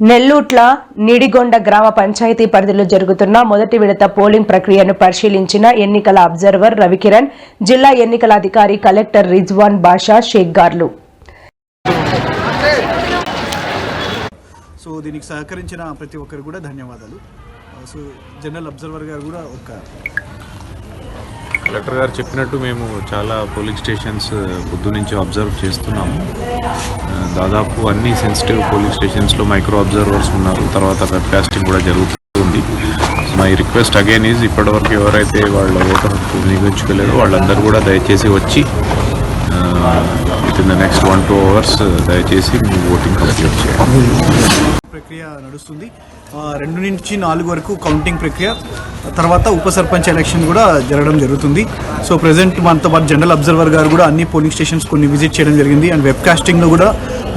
నెల్లూట్ల నిడిగొండ గ్రామ పంచాయతీ పరిధిలో జరుగుతున్న మొదటి విడత పోలింగ్ ప్రక్రియను పరిశీలించిన ఎన్నికల అబ్జర్వర్ రవికిరణ్ జిల్లా ఎన్నికల అధికారి కలెక్టర్ రిజ్వాన్ బాషా షేక్ గార్లు. సో దీనికి సహకరించిన ప్రతి ఒక్కరు కూడా ధన్యవాదాలు. సో జనరల్ అబ్జర్వర్ గారు కూడా ఒక కలెక్టర్ గారు చెప్పినట్టు మేము చాలా పోలింగ్ స్టేషన్స్ పొద్దు నుంచి అబ్జర్వ్ చేస్తున్నాము. దాదాపు అన్ని సెన్సిటివ్ పోలింగ్ స్టేషన్స్లో మైక్రో అబ్జర్వర్స్ ఉన్నారు. తర్వాత వెబ్కాస్టింగ్ కూడా జరుగుతుంది. మై రిక్వెస్ట్ అగైన్ ఈజ్ ఇప్పటివరకు ఎవరైతే వాళ్ళ ఓటర్ హక్కు వాళ్ళందరూ కూడా దయచేసి వచ్చి with in the next one two hours దయచేసి మీ ఓటింగ్ కంప్లీట్ చేయండి. ప్రక్రియ నడుస్తుంది. రెండు నుంచి నాలుగు వరకు కౌంటింగ్ ప్రక్రియ తర్వాత ఉప సర్పంచ్ ఎలక్షన్ కూడా జరగడం జరుగుతుంది. సో ప్రజెంట్ మనతో పాటు జనరల్ అబ్జర్వర్ గారు కూడా అన్ని పోలింగ్ స్టేషన్స్ కొన్ని విజిట్ చేయడం జరిగింది. అండ్ వెబ్ కాస్టింగ్లో కూడా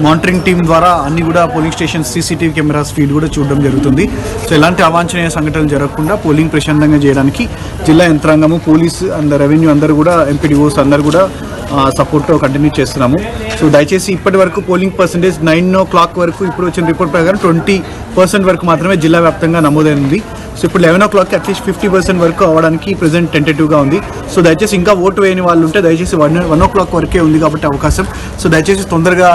మానిటరింగ్ టీం ద్వారా అన్ని కూడా polling stations CCTV cameras feed కూడా చూడడం జరుగుతుంది. సో ఎలాంటి అవాంఛనీయ సంఘటనలు జరగకుండా పోలింగ్ ప్రశాంతంగా చేయడానికి జిల్లా యంత్రాంగము పోలీస్ అండ్ రెవెన్యూ అందరూ కూడా ఎంపీడీఓస్ అందరూ కూడా సపోర్ట్ కంటిన్యూ చేస్తున్నాము. సో దయచేసి ఇప్పటి వరకు polling percentage nine o'clock వరకు ఇప్పుడు వచ్చిన రిపోర్ట్ ప్రకారం ట్వంటీ పర్సెంట్ వరకు మాత్రమే జిల్లా వ్యాప్తంగా నమోదైంది. సో ఇప్పుడు లెవెన్ ఓ క్లాక్కి అట్లీస్ట్ ఫిఫ్టీ పర్సెంట్ వరకు అవ్వడానికి ప్రెసెంట్ టెంటేటివ్గా ఉంది. సో దయచేసి ఇంకా ఓటు వేయని వాళ్ళు ఉంటే దయచేసి వన్ వన్ ఓ క్లాక్ వరకే ఉంది కాబట్టి అవకాశం. సో దయచేసి తొందరగా